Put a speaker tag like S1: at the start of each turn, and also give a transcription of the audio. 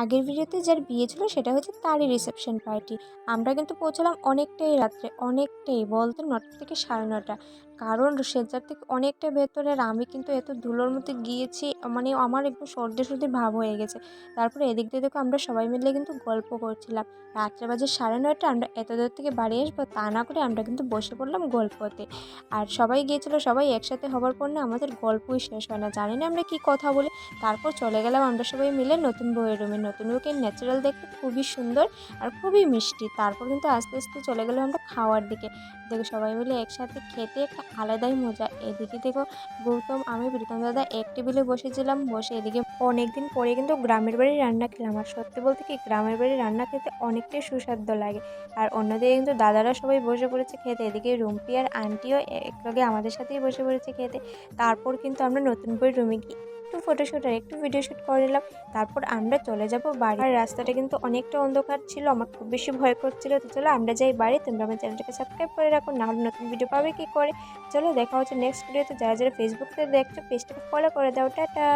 S1: আগের ভিডিওতে যার বিয়ে ছিল সেটা হচ্ছে তারই রিসেপশন পার্টি আমরা কিন্তু পৌঁছালাম অনেকটাই রাত্রে, অনেকটাই বলতে নটা থেকে সাড়ে নটা। কারণ সেজার থেকে অনেকটা ভেতরে আমি কিন্তু এত ধুলোর মধ্যে গিয়েছি মানে আমার একটু সর্দি সর্দি ভাব হয়ে গেছে। তারপরে এদিক দিয়ে দেখো আমরা সবাই মিলে কিন্তু গল্প করছিলাম। রাত্রে বাজে সাড়ে নয়টা, আমরা এত দূর থেকে বাড়ি আসব তা না করে আমরা কিন্তু বসে পড়লাম গল্পতে আর সবাই গিয়েছিল, সবাই একসাথে হবার পর না আমাদের গল্পই শেষ হয় না। জানি না আমরা কী কথা বলি, তারপর চলে গেলাম আমরা সবাই মিলে নতুন বইয়ের রুমে নতুন বউকে ন্যাচারাল দেখতে খুবই সুন্দর আর খুবই মিষ্টি। তারপর কিন্তু আস্তে আস্তে চলে গেলাম আমরা খাওয়ার দিকে। দেখো সবাই মিলে একসাথে খেতে একটা আলাদাই মজা। এদিকে দেখো গৌতম, আমি, প্রীতম দাদা এক টেবিলে বসেছিলাম, বসে এদিকে অনেকদিন পরে কিন্তু গ্রামের বাড়ির রান্না খেলাম। আর সত্যি বলতে কি, গ্রামের বাড়ির রান্না খেতে অনেকটাই সুস্বাদ্য লাগে। আর অন্যদিকে কিন্তু দাদারা সবাই বসে পড়েছে খেতে। এদিকে রুম্পি আর আন্টিও একলগে আমাদের সাথেই বসে পড়েছে খেতে। তারপর কিন্তু আমরা নতুন বই রুমে গিয়ে একটু ফটোশ্যুট আর একটু ভিডিও শ্যুট করে নিলাম। তারপর আমরা চলে যাব বাড়ি। আর রাস্তাটা কিন্তু অনেকটা অন্ধকার ছিল, আমার খুব বেশি ভয় করছিল। তো চলো আমরা যাই বাড়ি, তোমরা আমার চ্যানেলটাকে সাবস্ক্রাইব করে রাখো নাহলে নতুন ভিডিও পাবে কি করে? চলো দেখা হচ্ছে নেক্সট ভিডিওতে যারা যারা ফেসবুকে দেখছ পেজটাকে ফলো করে দাও, টাটা!